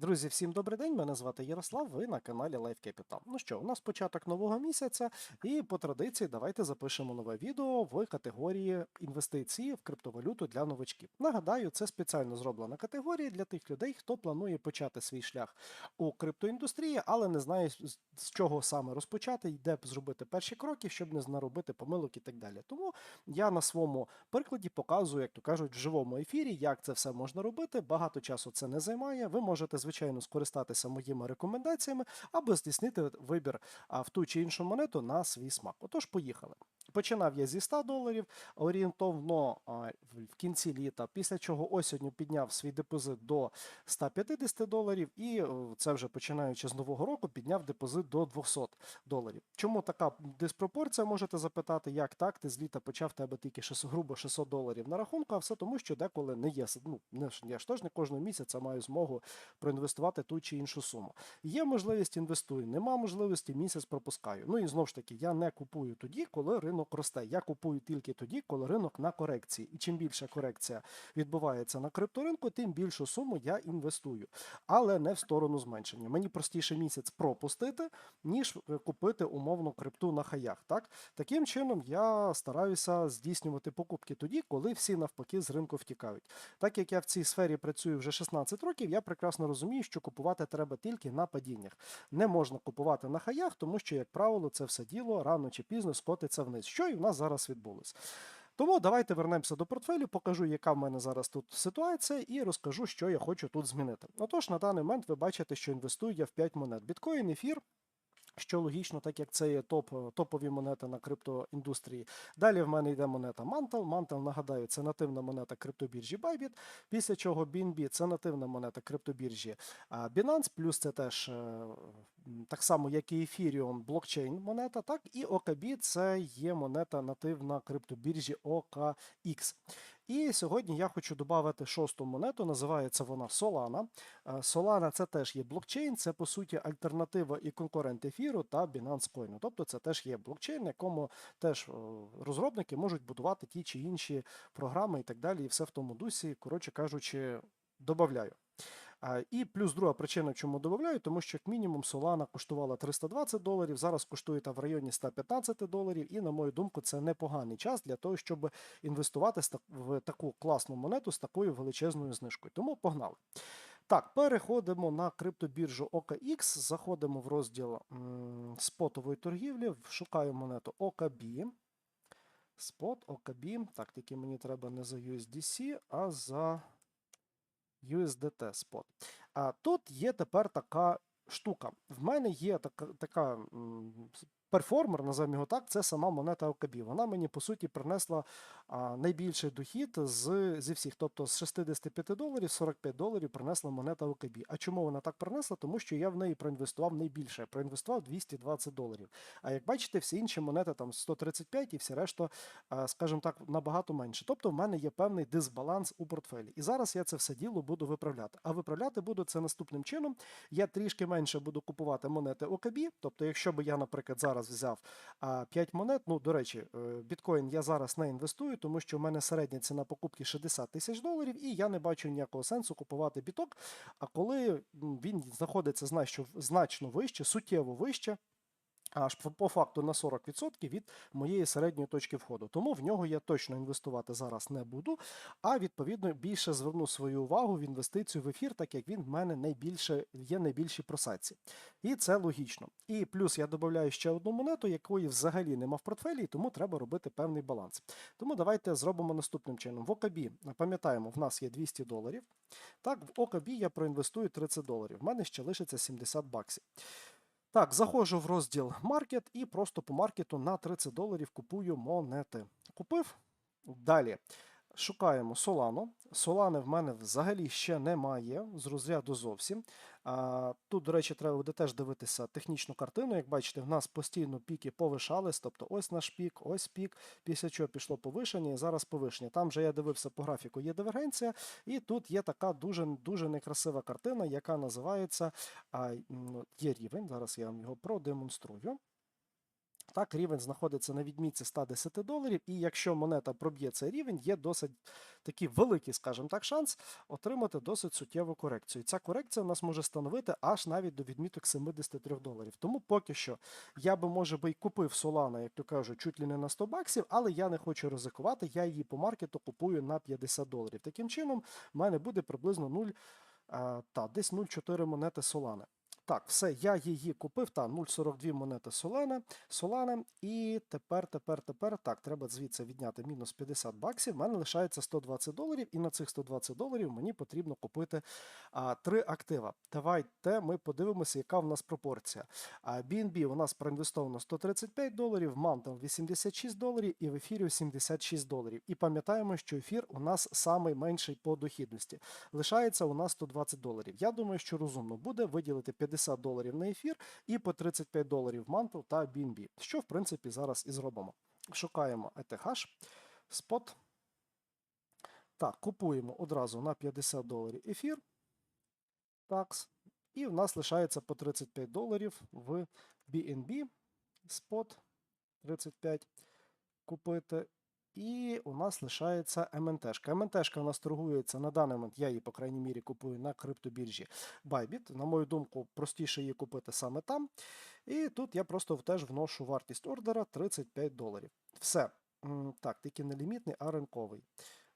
Друзі, всім добрий день. Мене звати Ярослав. Ви на каналі Life Capital. Ну що, у нас початок нового місяця, і по традиції давайте запишемо нове відео в категорії інвестиції в криптовалюту для новачків. Нагадаю, це спеціально зроблена категорія для тих людей, хто планує почати свій шлях у криптоіндустрії, але не знає з чого саме розпочати, де б зробити перші кроки, щоб не наробити помилок і так далі. Тому я на своєму прикладі показую, як то кажуть, в живому ефірі, як це все можна робити. Багато часу це не займає. Ви можете, звичайно, скористатися моїми рекомендаціями або здійснити вибір в ту чи іншу монету на свій смак. Отож, поїхали. Починав я зі 100 доларів орієнтовно в кінці літа, після чого осінню підняв свій депозит до 150 доларів, і е, це вже починаючи з нового року, підняв депозит до 200 доларів. Чому така диспропорція? Можете запитати, як так? Ти з літа почав тебе тільки 600, грубо 600 доларів на рахунку, а все тому, що деколи не є. Ну, не я ж теж не кожного місяця маю змогу проінвестувати ту чи іншу суму. Є можливість інвестую, нема можливості місяць пропускаю. Ну і знову ж таки, я не купую тоді, коли ринок росте. Я купую тільки тоді, коли ринок на корекції. І чим більша корекція відбувається на крипторинку, тим більшу суму я інвестую, але не в сторону зменшення. Мені простіше місяць пропустити, ніж е, купити умовно крипту на хаях. Так таким чином я стараюся здійснювати покупки тоді, коли всі навпаки з ринку втікають. Так як я в цій сфері працюю вже 16 років, я прекрасно розумію, що купувати треба тільки на падіннях. Не можна купувати на хаях, тому що, як правило, це все діло рано чи пізно скотиться вниз, що і в нас зараз відбулось. Тому давайте вернемося до портфелю, покажу, яка в мене зараз тут ситуація, і розкажу, що я хочу тут змінити. Отож, на даний момент ви бачите, що інвестую я в 5 монет: біткоін, ефір. Що логічно, так як це є топ, топові монети на криптоіндустрії. Далі в мене йде монета Mantle. Mantle, нагадаю, це нативна монета криптобіржі Bybit. Після чого BNB це нативна монета криптобіржі Binance, плюс це теж е, так само, як і Ethereum, блокчейн монета, так і OKB це є монета нативна криптобіржі OKX. І сьогодні я хочу додати шосту монету, називається вона Solana. Е, Solana це теж є блокчейн, це по суті альтернатива і конкурент ефіру та Binance Coin. Тобто це теж є блокчейн, якому теж розробники можуть будувати ті чи інші програми і так далі, і все в тому дусі, коротше кажучи, додаю. А, І плюс друга причина, чому додаю, тому що як мінімум Solana коштувала 320 доларів, зараз коштує та в районі 115 доларів, і на мою думку, це непоганий час для того, щоб інвестувати в таку класну монету з такою величезною знижкою. Тому погнали. Так, переходимо на криптобіржу OKX, заходимо в розділ спотової торгівлі, шукаю монету OKB. Спот, OKB. Так, тільки мені треба не за USDC, а за USDT спот. А тут є тепер така штука. В мене є така, така перформер, називаємо його так, це сама монета OKB. Вона мені, по суті, принесла найбільший дохід з, зі всіх. Тобто з 65 доларів 45 доларів принесла монета OKB. А чому вона так принесла? Тому що я в неї проінвестував найбільше. Проінвестував 220 доларів. А як бачите, всі інші монети там 135 і всі решта, скажімо так, набагато менше. Тобто в мене є певний дисбаланс у портфелі. І зараз я це все діло буду виправляти. А виправляти буду це наступним чином. Я трішки менше буду купувати монети OKB. Тобто, якщо би я, наприклад, зараз взяв а, 5 монет, ну, до речі, е, біткоін я зараз не інвестую, тому що в мене середня ціна покупки 60 тисяч доларів, і я не бачу ніякого сенсу купувати біток. А коли він знаходиться значно вище, суттєво вище. Аж по- факту на 40% від моєї середньої точки входу. Тому в нього я точно інвестувати зараз не буду. А відповідно більше зверну свою увагу в інвестицію в ефір, так як він в мене найбільше є найбільші просадці. І це логічно. І плюс я додаю ще одну монету, якої взагалі нема в портфелі, тому треба робити певний баланс. Тому давайте зробимо наступним чином. В ОКБ, пам'ятаємо, в нас є 200 доларів. Так, в ОКБ я проінвестую 30 доларів. В мене ще лишиться 70 баксів. Так, заходжу в розділ маркет і просто по маркету на 30 доларів купую монети. Купив. Далі. Шукаємо Solano. Solana в мене взагалі ще немає з розряду зовсім. Тут, до речі, треба буде теж дивитися технічну картину. Як бачите, в нас постійно піки повишались, тобто ось наш пік, ось пік, після чого пішло повишення і зараз повишення. Там же я дивився по графіку, є дивергенція, і тут є така дуже дуже некрасива картина, яка називається а, є рівень. Зараз я вам його продемонструю. Так, рівень знаходиться на відмітці 110 доларів, і якщо монета проб'є цей рівень, є досить такий великий, скажімо так, шанс отримати досить суттєву корекцію. І ця корекція у нас може становити аж навіть до відміток 73 доларів. Тому поки що я би, може би, й купив Solana, як то кажуть, чуть ли не на 100 баксів, але я не хочу ризикувати. Я її по маркету купую на 50 доларів. Таким чином, в мене буде приблизно 0, та, десь 0,4 монети Solana. Так, все, я її купив, та 0,42 монети Solana, Solana, і тепер, тепер, тепер, так, треба звідси відняти мінус 50 баксів, в мене лишається 120 доларів, і на цих 120 доларів мені потрібно купити а, три актива. Давайте ми подивимося, яка в нас пропорція. А, BNB у нас проінвестовано 135 доларів, Mantle 86 доларів і в ефірі 76 доларів. І пам'ятаємо, що ефір у нас самий менший по дохідності. Лишається у нас 120 доларів. Я думаю, що розумно буде виділити 50 доларів на ефір і по 35 доларів Mantle та BNB, що в принципі зараз і зробимо. Шукаємо ETH, спот. Так, купуємо одразу на 50 доларів ефір. Такс. І в нас лишається по 35 доларів в BNB. Спот 35 купити. І у нас лишається МНТшка. МНТшка у нас торгується на даний момент, я її, по крайній мірі, купую на криптобіржі Bybit. На мою думку, простіше її купити саме там. І тут я просто теж вношу вартість ордера 35 доларів. Все. Так, тільки не лімітний, а ринковий.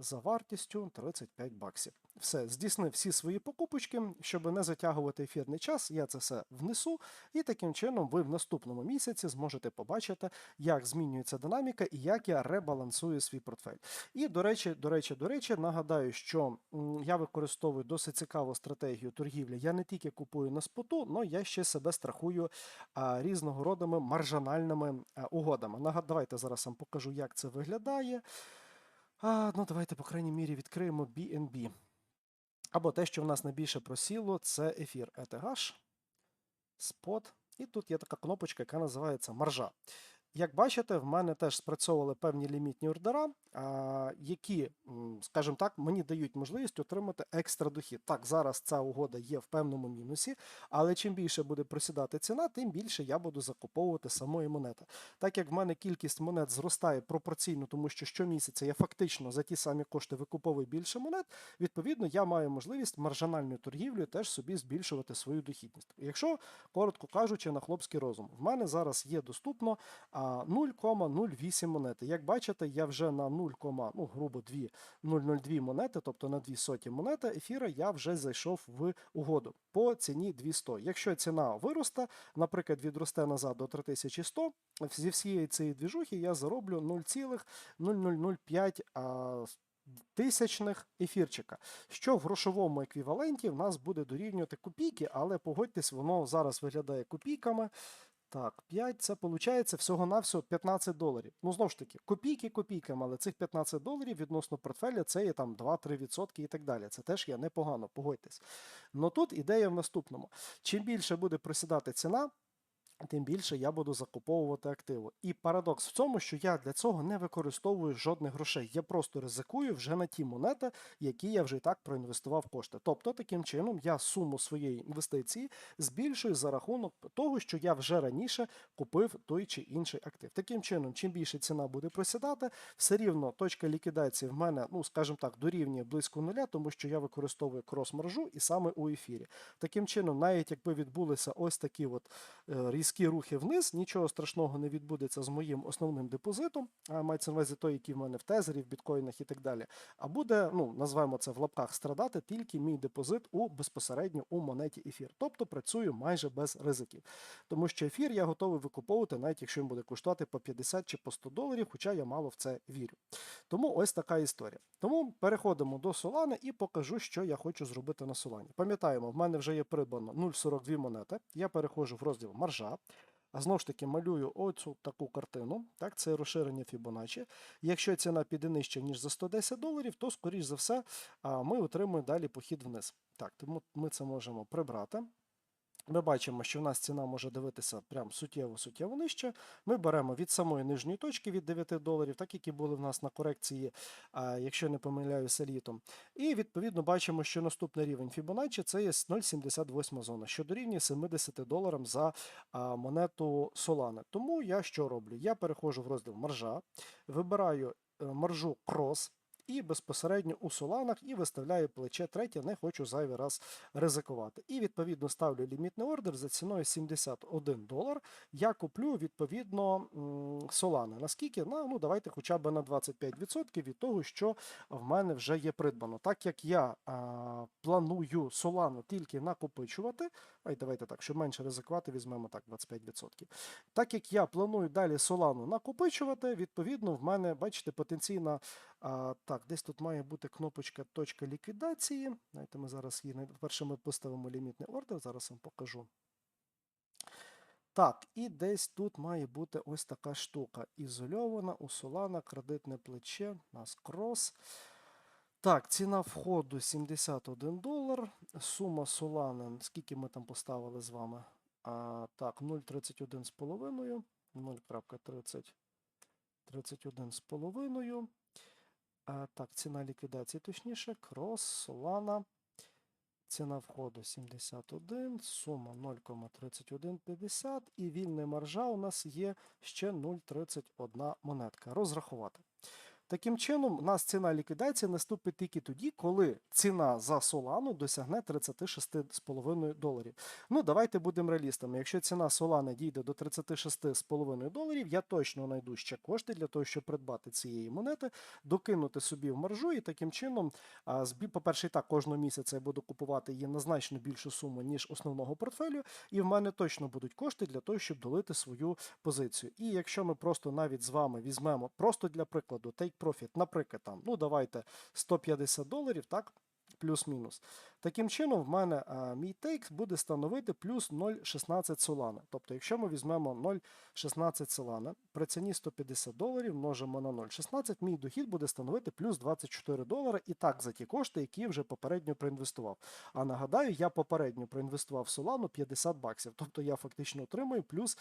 За вартістю 35 баксів. Все, здійснив всі свої покупочки, щоб не затягувати ефірний час, я це все внесу, і таким чином ви в наступному місяці зможете побачити, як змінюється динаміка і як я ребалансую свій портфель. І до речі, до речі, до речі, нагадаю, що я використовую досить цікаву стратегію торгівлі. Я не тільки купую на споту, але я ще себе страхую а, різного родами маржинальними а, угодами. Нагад, давайте зараз вам покажу, як це виглядає. А, ну, давайте, по крайній мірі, відкриємо BNB. Або те, що в нас найбільше просіло, це ефір ETH, спот. І тут є така кнопочка, яка називається маржа. Як бачите, в мене теж спрацьовували певні лімітні ордера, які, скажімо так, мені дають можливість отримати екстра дохід. Так, зараз ця угода є в певному мінусі, але чим більше буде просідати ціна, тим більше я буду закуповувати самої монети. Так як в мене кількість монет зростає пропорційно, тому що щомісяця я фактично за ті самі кошти викуповую більше монет, відповідно, я маю можливість маржинальною торгівлею теж собі збільшувати свою дохідність. Якщо, коротко кажучи, на хлопський розум, в мене зараз є доступно 0,08 монети. Як бачите, я вже на 0, ну, грубо 2, 0,02 монети, тобто на 2 соті монети ефіра, я вже зайшов в угоду по ціні 200. Якщо ціна виросте, наприклад, відросте назад до 3100, зі всієї цієї двіжухи я зароблю 0,0005 а, тисячних ефірчика, що в грошовому еквіваленті в нас буде дорівнювати копійки, але погодьтесь, воно зараз виглядає копійками. Так, 5 це виходить всього-навсього 15 доларів. Ну, знову ж таки, копійки копійками, але цих 15 доларів відносно портфеля це є там 2-3% і так далі. Це теж є непогано, погодьтесь. Ну тут ідея в наступному: чим більше буде просідати ціна, тим більше я буду закуповувати активу. І парадокс в цьому, що я для цього не використовую жодних грошей. Я просто ризикую вже на ті монети, які я вже і так проінвестував кошти. Тобто, таким чином я суму своєї інвестиції збільшую за рахунок того, що я вже раніше купив той чи інший актив. Таким чином, чим більше ціна буде просідати, все рівно точка ліквідації в мене, ну скажімо так, дорівнює близько нуля, тому що я використовую крос-маржу і саме у ефірі. Таким чином, навіть якби відбулися ось такі от е, різкі рухи вниз, нічого страшного не відбудеться з моїм основним депозитом, а мається на увазі той, який в мене в тезері, в біткоїнах і так далі. А буде, ну називаємо це в лапках страдати тільки мій депозит у безпосередньо у монеті ефір. Тобто працюю майже без ризиків. Тому що ефір я готовий викуповувати, навіть якщо він буде коштувати по 50 чи по 100 доларів, хоча я мало в це вірю. Тому ось така історія. Тому переходимо до Solana і покажу, що я хочу зробити на Solana. Пам'ятаємо, в мене вже є придбано 0,42 монети. Я переходжу в розділ маржа. А знову ж таки малюю оцю таку картину. Так, це розширення Fibonacci. Якщо ціна піде нижче, ніж за 110 доларів, то, скоріш за все, ми отримуємо далі похід вниз. Так, тому ми це можемо прибрати. Ми бачимо, що в нас ціна може дивитися прям суттєво-суттєво нижче. Ми беремо від самої нижньої точки від 9 доларів, так які були в нас на корекції, якщо не помиляюся літом. І відповідно бачимо, що наступний рівень Fibonacci це є 0,78 зона, що дорівнює 70 доларам за монету Solana. Тому я що роблю? Я переходжу в розділ маржа, вибираю е, маржу Cross. І безпосередньо у соланах і виставляю плече третє, не хочу зайвий раз ризикувати. І відповідно ставлю лімітний ордер за ціною 71 долар. Я куплю відповідно солани. Наскільки? На, ну давайте хоча б на 25% від того, що в мене вже є придбано. Так як я а, планую солану тільки накопичувати, ай, давайте так, щоб менше ризикувати, візьмемо так 25%. Так як я планую далі солану накопичувати, відповідно, в мене, бачите, потенційна. А, так, десь тут має бути кнопочка точка ліквідації. Давайте ми зараз її перше ми поставимо лімітний ордер, зараз вам покажу. Так, і десь тут має бути ось така штука. Ізольована, у Solana, кредитне плече, у нас крос. Так, ціна входу 71 долар. Сума Solana, скільки ми там поставили з вами? А, так, 0,31 з половиною. 0,30. 31 з половиною. Так, ціна ліквідації точніше. Крос, Solana. Ціна входу 71, сума 0,3150 і вільна маржа у нас є ще 0,31 монетка. Розрахувати. Таким чином, у нас ціна ліквідації наступить тільки тоді, коли ціна за Solana досягне 36,5 доларів. Ну, давайте будемо реалістами. Якщо ціна Solana дійде до 36,5 доларів, я точно знайду ще кошти для того, щоб придбати цієї монети, докинути собі в маржу і таким чином, по-перше, і так кожного місяця я буду купувати її на значно більшу суму, ніж основного портфелю, і в мене точно будуть кошти для того, щоб долити свою позицію. І якщо ми просто навіть з вами візьмемо, просто для прикладу, take profit, наприклад, там, ну давайте 150 доларів, так? Плюс-мінус. Таким чином, в мене а, мій тейк буде становити плюс 0,16 солана. Тобто, якщо ми візьмемо 0,16 солана, при ціні 150 доларів множимо на 0,16, мій дохід буде становити плюс 24 долари і так за ті кошти, які я вже попередньо проінвестував. А нагадаю, я попередньо проінвестував в солану 50 баксів. Тобто я фактично отримую плюс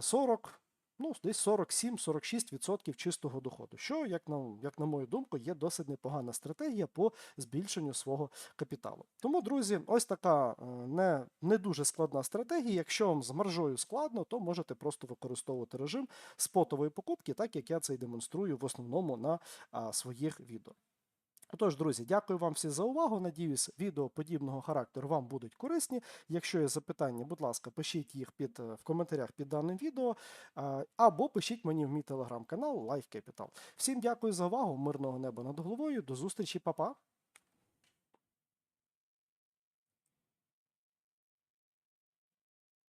40. Ну, десь 47-46% чистого доходу, що, як на, як на мою думку, є досить непогана стратегія по збільшенню свого капіталу. Тому, друзі, ось така е, не, не дуже складна стратегія. Якщо вам з маржою складно, то можете просто використовувати режим спотової покупки, так як я це і демонструю в основному на а, своїх відео. Отож, друзі, дякую вам всі за увагу. Надіюсь, відео подібного характеру вам будуть корисні. Якщо є запитання, будь ласка, пишіть їх під, е, в коментарях під даним відео, або пишіть мені в мій телеграм-канал Life Capital. Всім дякую за увагу, мирного неба над головою. До зустрічі, па-па!